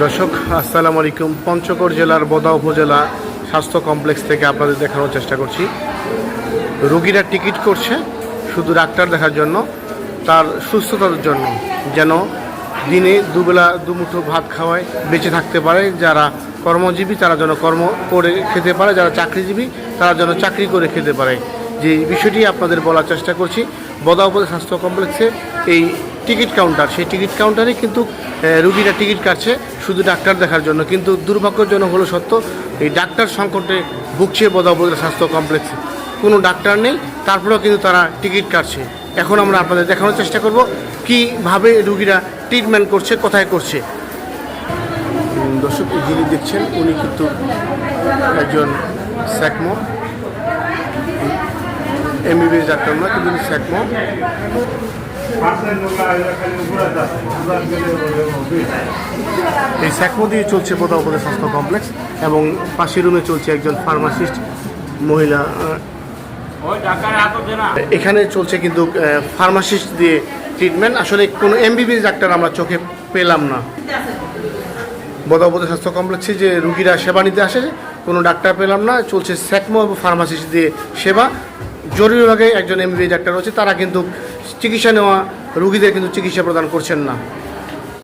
দর্শক, আসসালামু আলাইকুম। পঞ্চগড় জেলার বদা উপজেলা স্বাস্থ্য কমপ্লেক্স থেকে আপনাদের দেখানোর চেষ্টা করছি। রুগীরা টিকিট করছে শুধু ডাক্তার দেখার জন্য, তার সুস্থতার জন্য, যেন দিনে দুবেলা দুমুঠো ভাত খাওয়ায় বেঁচে থাকতে পারে যারা কর্মজীবী, তারা যেন কর্ম করে খেতে পারে, যারা চাকরিজীবী, তারা যেন চাকরি করে খেতে পারে। যে বিষয়টি আপনাদের বলার চেষ্টা করছি, বদা উপজেলা স্বাস্থ্য কমপ্লেক্সে এই টিকিট কাউন্টার। সেই টিকিট কাউন্টারে কিন্তু রুগীরা টিকিট কাটছে শুধু ডাক্তার দেখার জন্য। কিন্তু দুর্ভাগ্যজনক হলো সত্য, এই ডাক্তার সংকটে ভুগছে বদা উপজেলা স্বাস্থ্য কমপ্লেক্সে। কোনো ডাক্তার নেই, তারপরেও কিন্তু তারা টিকিট কাটছে। এখন আমরা আপনাদের দেখানোর চেষ্টা করব, কীভাবে রুগীরা ট্রিটমেন্ট করছে, কোথায় করছে। দর্শক যিনি দেখছেন, উনি কিন্তু একজন স্যাকমো। এমবিবিএস ডাক্তার না কিন্তু উনি স্যাকমো। এই স্যাকমো দিয়ে চলছে উপদে স্বাস্থ্য কমপ্লেক্স এবং পাশের রুমে চলছে একজন ফার্মাসিস্ট মহিলা এখানে চলছে কিন্তু ফার্মাসিস্ট দিয়ে ট্রিটমেন্ট আসলে কোনো এমবিবিএস ডাক্তার আমরা চোখে পেলাম না। বদাবদ স্বাস্থ্য কমপ্লেক্সে যে রুগীরা সেবা নিতে আসে কোনো ডাক্তার পেলাম না। চলছে স্যাকমো এবং ফার্মাসিস্ট দিয়ে সেবা। জরুরি বিভাগে একজন এমবিবিএস ডাক্তার রয়েছে, তারা কিন্তু চিকিৎসা নেওয়া রুগীদের কিন্তু চিকিৎসা প্রদান করছেন না।